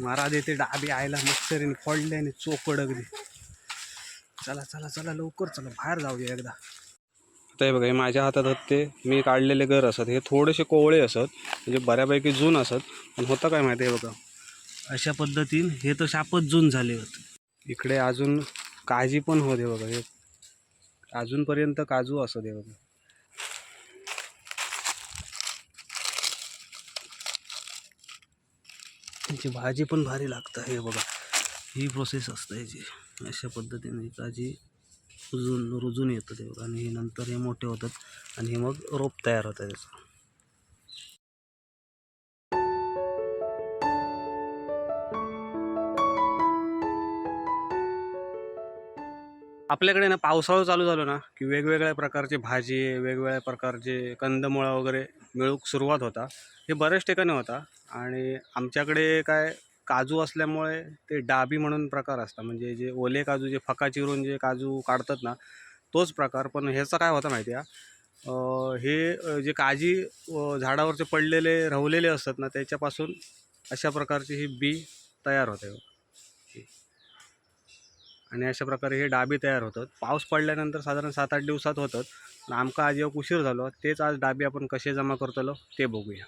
मारा देते डाबी आयला मच्छरीने फोडले आणि चोकड अगदी. चला चला चला लवकर चला बाहेर जाऊया एकदा. आता हे बघा हे माझ्या हातात ते मी काढलेले घर असत. हे थोडेसे कोवळे असत. म्हणजे बऱ्यापैकी जून असत. पण होतं काय माहिती आहे बघा? अशा पद्धतीन हे तर शापच जून झाले होते. इकडे अजून काजी पण होते बघा. हे अजूनपर्यंत काजू असत हे बघा. त्याची भाजी पण भारी लागतं. हे बघा ही प्रोसेस असतं याची अशा पद्धतीने ताजी रुजून रुजून येतं ते बघा. आणि हे नंतर हे मोठे होतात आणि हे मग रोप तयार होतं त्याचं. आपल्याकडे ना पावसाळा चालू झालो ना की वेगवेगळ्या प्रकारचे भाजी वेगवेगळ्या प्रकारचे कंदमुळं वगैरे मिळूक सुरुवात होता. हे बऱ्याच ठिकाणी होता. आणि आमच्याकडे काय काजू असल्यामुळे ते डाबी म्हणून प्रकार असतात. म्हणजे जे ओले काजू जे फका चिरून जे काजू काढतात ना तोच प्रकार. पण ह्याचं काय होतं माहिती आहे हे जे काजी झाडावरचे पडलेले रवलेले असतात ना त्याच्यापासून अशा प्रकारची ही बी तयार होते. आणि अशा प्रकारे हे डाबी तयार होतात. पाऊस पडल्यानंतर साधारण सात आठ दिवसात होतात. आमका आज एक उशीर झालो. तेच आज डाबी आपण कसे जमा करतलो ते बघूया.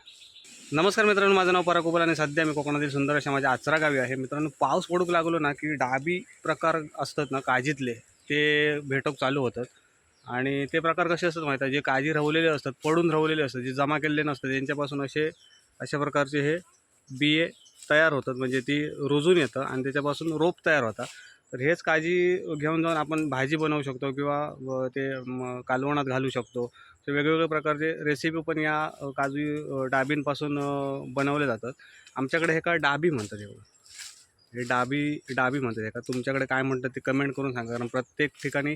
नमस्कार मित्रांनो माझं नाव पराग आणि सध्या मी कोकणातील सुंदर अशा माझ्या आचरा गावी आहे. मित्रांनो पाऊस पडूक लागलो ना की डाबी प्रकार असतात ना काजीतले ते भेटोक चालू होतात. आणि ते प्रकार कसे असतात माहीत आहे? जे काजी रवलेले असतात पडून रवलेले असतात जे जमा केलेले नसतात त्यांच्यापासून असे अशा प्रकारचे हे बिये तयार होतात. म्हणजे ती रुजून येतं आणि त्याच्यापासून रोप तयार होतात. तर हेच काळजी घेऊन जाऊन आपण भाजी बनवू शकतो किंवा ते कालवणात घालू शकतो. तर वेगवेगळ्या प्रकारचे रेसिपी पण या काजू डाबींपासून बनवले जातात. आमच्याकडे हे का डाबी म्हणतात एवढं. हे डाबी डाबी म्हणतात. हे का तुमच्याकडे काय म्हणतात ते कमेंट करून सांगा. कारण प्रत्येक ठिकाणी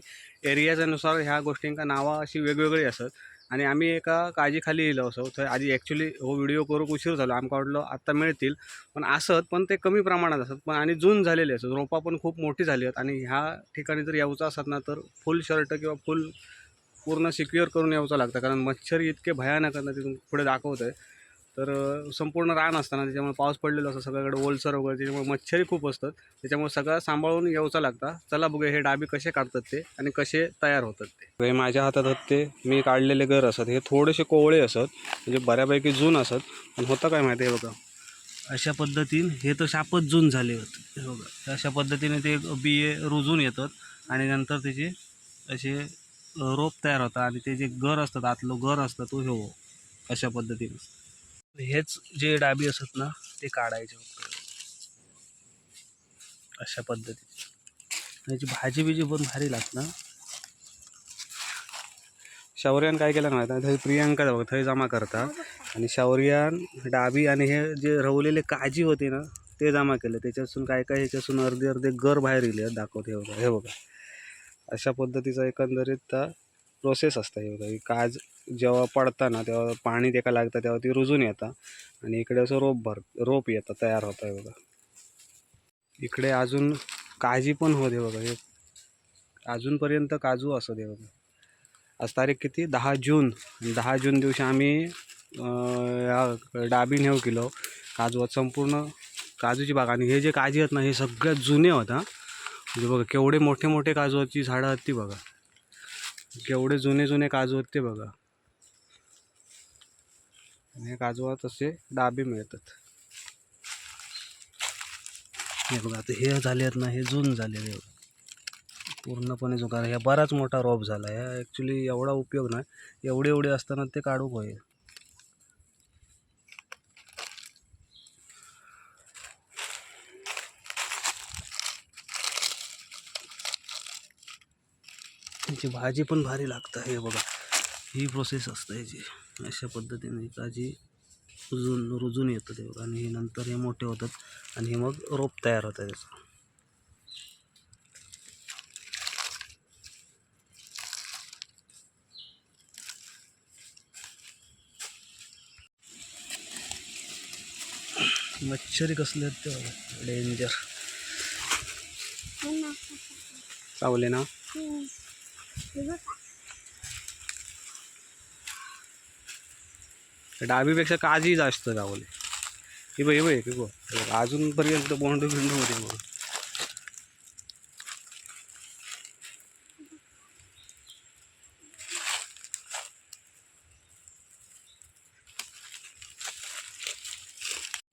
एरियाच्यानुसार ह्या गोष्टींका नावं अशी वेगवेगळी असतात. आणि आम्ही एका काळजीखाली येयलो असो थंय आधी ॲक्च्युली हो व्हिडिओ करूक उशीर झालो. आमकां वाटलं आत्ता मिळतील. पण असत पण ते कमी प्रमाणात असत पण आणि जून झालेले असत रोपा पण खूप मोठी झाली आहेत. आणि ह्या ठिकाणी जर येऊचं असत ना तर फुल शर्ट किंवा फुल पूर्ण सिक्युअर करून यावचं लागतं. कारण मच्छर इतके भयानक आहेत ना तिथून पुढे दाखवत आहे तर संपूर्ण रान असताना त्याच्यामुळे पाऊस पडलेला असतो. सगळ्याकडे ओलसर वगैरे त्याच्यामुळे मच्छरही खूप असतात. त्याच्यामुळे सगळं सांभाळून येऊचा लागतं. चला बघूया हे डाबी कसे काढतात ते आणि कसे तयार होतात ते. हे माझ्या हातात ते. मी काढलेले घर असत. हे थोडेसे कोवळे असत. म्हणजे बऱ्यापैकी जून असत. पण होतं काय माहिती आहे बघा. अशा पद्धतीने हे तर शापच जून झाले होते. हे बघा. अशा पद्धतीने ते बिये रुजून येतात. आणि नंतर त्याचे असे रोप तयार होतं आणि ते जे गर असतात आतलं गर असतं तो हे हो अशा पद्धतीने. हेच जे डाबी असत ना ते काढायचे अशा पद्धतीने. याची भाजी बिजी पण भारी लागतं शौर्यान काय केलं माहिती आहे? थंय प्रियांका बघ थंय जमा करता. आणि शौर्यान डाबी आणि हे जे रवलेले काजी होते ना ते जमा केले. त्याच्यासून काय काय ह्याच्यासून अर्धे अर्धे घर बाहेर गेले. दाखवते हे बघा हे बघा. अशा पद्धतीचा एकंदरीत प्रोसेस असतं हे ही काज जेव्हा पडतं ना तेव्हा पाणी त्याला लागतं तेव्हा ती रुजून येतं आणि इकडे असं रोप भर रोप येतं तयार होतं हे बघा. इकडे अजून काजी पण होते बघा. हे अजूनपर्यंत काजू असं दे बघा. आज तारीख किती? दहा जून. दहा जून दिवशी आम्ही या डाबी नेऊ किलो. काजू संपूर्ण काजूची बाग. आणि हे जे काजी आहेत ना हे सगळ्यात जुने होता म्हणजे बघा केवढे मोठे मोठे काजूची झाडं आहेत ती बघा. केवढे जुने जुने काजू आहेत ते बघा. हे काजूवात असे डाबे मिळतात. हे बघा आता हे झाले आहेत ना हे जून झालेले बघा. पूर्णपणे जुगार ह्या बराच मोठा रोप झाला. ह्या ॲक्च्युली एवढा उपयोग नाही. एवढे एवढे असताना ते काढूक होईल. त्याची भाजी पण भारी लागतं हे बघा. ही प्रोसेस असतं याची. अशा पद्धतीने ही भाजी रुजून रुजून येतं ते बघा. आणि हे नंतर हे मोठे होतात आणि हे मग रोप तयार होतं त्याचं. मच्छरी कसले आहेत ते बघा. डेंजर चावले ना. डाबीपेक्षा काजी जास्त गावले हे बघ हे बघ हे बघ. अजूनपर्यंत बोंड बिंड होते मग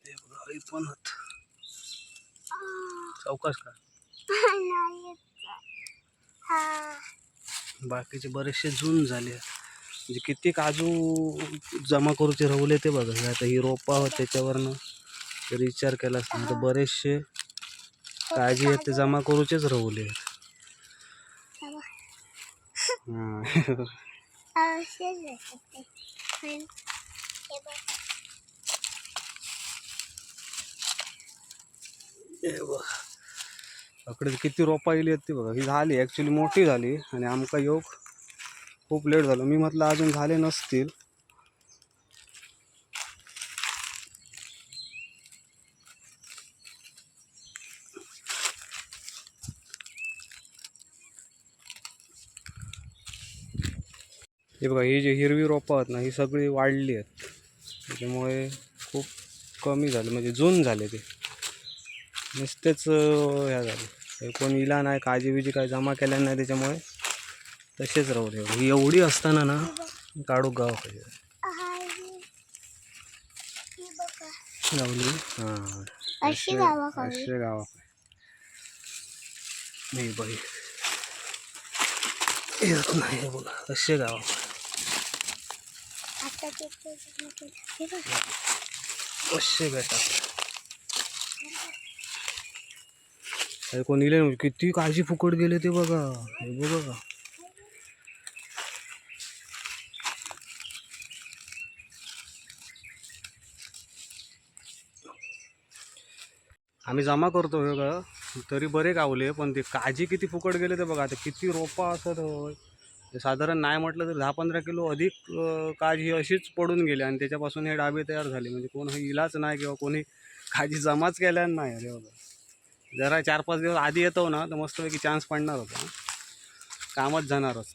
हे पण होत. चौकास का? बाकीचे बरेचसे जून झाले. म्हणजे किती काजू जमा करूचे रवले ते बघा. हे आता ही रोपा त्याच्यावरनं. जर विचार केला असता तर बरेचसे काळजी आहेत ते जमा करूचेच रवले आहेत. हे बघा. अकडे किती रोपा येईल आहेत ती बघा. ही झाली ॲक्च्युली मोठी झाली आणि आमका योग खूप लेट झालं. मी म्हटलं अजून झाले नसतील. हे बघा ही जी हिरवी रोपं आहेत ना ही सगळी वाढली आहेत. त्याच्यामुळे खूप कमी झाले म्हणजे जून झाले ते. नुसतेच ह्या झाले. कोण इला नाही काळजी बिजी काय जमा केल्या नाही त्याच्यामुळे. तसेच राहू दे. ही एवढी असताना ना काढू गाव लावली? हां. असे गावा नाही बाई. येत नाही बघा असे गावा असे बेटा. अरे कोणी गेले नव्हते किती काळजी फुकट गेले ते बघा. हे बघा. आम्ही जमा करतो हे का तरी बरे गावले पण ते काजी किती फुकट गेले ते बघा. आता किती रोपा असत होय. साधारण नाही म्हटलं तर दहा पंधरा किलो अधिक काळजी ही अशीच पडून गेली आणि त्याच्यापासून हे डाबे तयार झाले. म्हणजे कोण हे इलाच नाही किंवा कोणी काजी जमाच केल्या नाही. अरे बघा जरा चार पाच दिवस आधी येतो ना तर मस्तपैकी चान्स पडणार होता. कामच जाणारच.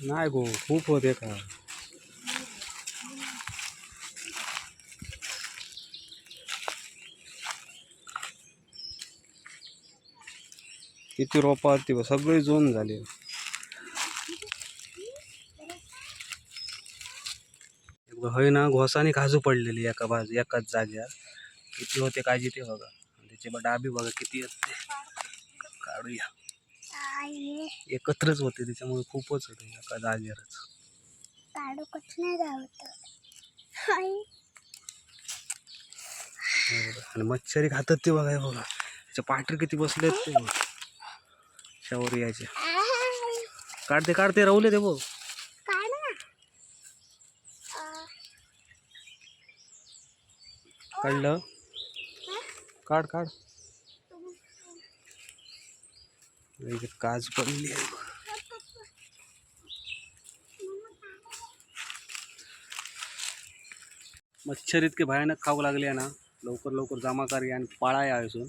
नाही गो खूप होते का? किती रोपा ती सगळी जोन झाली हे बघ, हय ना घोसाने काजू पडलेली एका बाजू एकाच जाग्यावर किती होते काळजी ते बघा. त्याचे डाबी बघा किती आहेत ते काढूया. एकत्रच होते त्याच्यामुळे खूपच होते एका जागेवरच. आणि मच्छरी खातात ते बघा हे बघा. त्याच्या पाठरी किती बसले ते बघ. शावर यायचे. काढते काढते राहले ते बघ काढ ना आ, काढलं. काढ काढ. काज पडली मच्छर इतके भयानक खाऊ लागले आहे ना लवकर लवकर जमा करी आणि या असून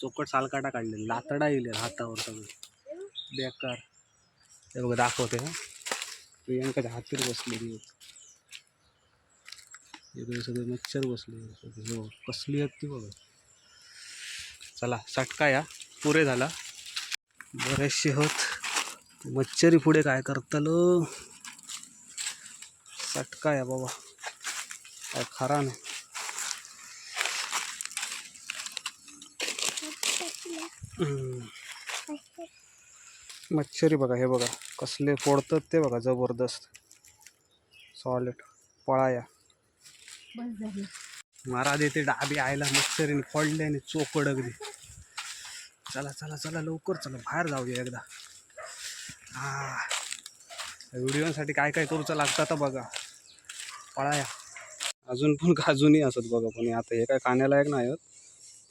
चोकट सालकाटा काढले लातडा येईल हातावर सगळं. बेकार. हे बघा दाखवते हा प्रियांकाच्या हातीवर बसलेली इकडे सगळे मच्छर बसले हो कसली आहेत ती बघा. चला सटका या. पुरे झाला. बरेचसे होत. मच्छरी पुढे काय करतलो? सटका या बाबा. काय खरा नाही. मच्छरी बघा हे बघा. कसले फोडतात ते बघा जबरदस्त. सॉलिड पळाया बस झाली. महाराज येते डाबी आयला मच्छरीने फोडले आणि चोपड अगदी. चला चला चला लवकर चला बाहेर जाऊया एकदा. हा व्हिडिओसाठी काय काय करूचं लागतं आता बघा. पळाया. अजून पण काजूनी असत बघा पण आता हे काय खाण्यालायक नाही होत.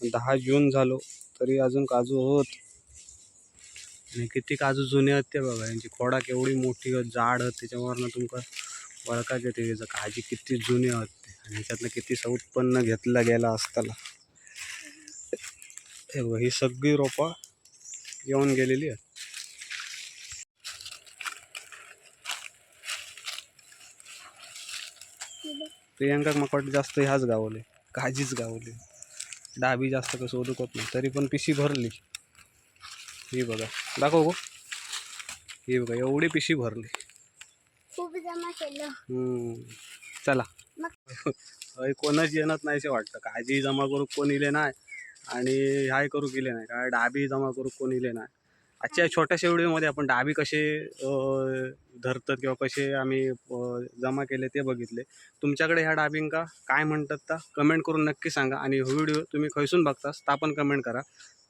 पण दहा जून झालो तरी अजून काजू होत. आणि किती काजू जुने आहेत ते बघा यांची खोडा केवढी मोठी आहेत जाड आहेत त्याच्यावरनं तुमका वळखा ते याचं काजी किती जुने आहेत. ह्याच्यातनं किती उत्पन्न घेतला गेला असताना. हे बघा ही सगळी रोपा येऊन गेलेली आहे प्रियांका मग जास्त ह्याच गावले काजीच गावले. डाबी जास्त कसं ओदुकत नाही तरी पण पिशी भरली. ही बघा दाखव गो. ही बघा एवढी पिशी भरली. चला. मग कोणच येणार नाही असे वाटतं. काळजी जमा करू कोण इले नाही. आणि हाय करू गेले नाही. काय डाबी जमा करू कोण इले नाही. आजच्या छोट्याशा व्हिडिओमध्ये आपण डाबी कसे धरतात किंवा कसे आम्ही जमा केले ते बघितले. तुमच्याकडे ह्या डाबींका काय म्हणतात का कमेंट करून नक्की सांगा. आणि व्हिडिओ तुम्ही खैसून बघतास ता पण कमेंट करा.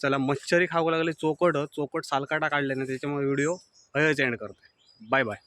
चला मच्छरी खाऊ लागले चोकट चोकट सालकाटा काढल्याने त्याच्यामुळे व्हिडिओ हयच एंड करतो बाय बाय.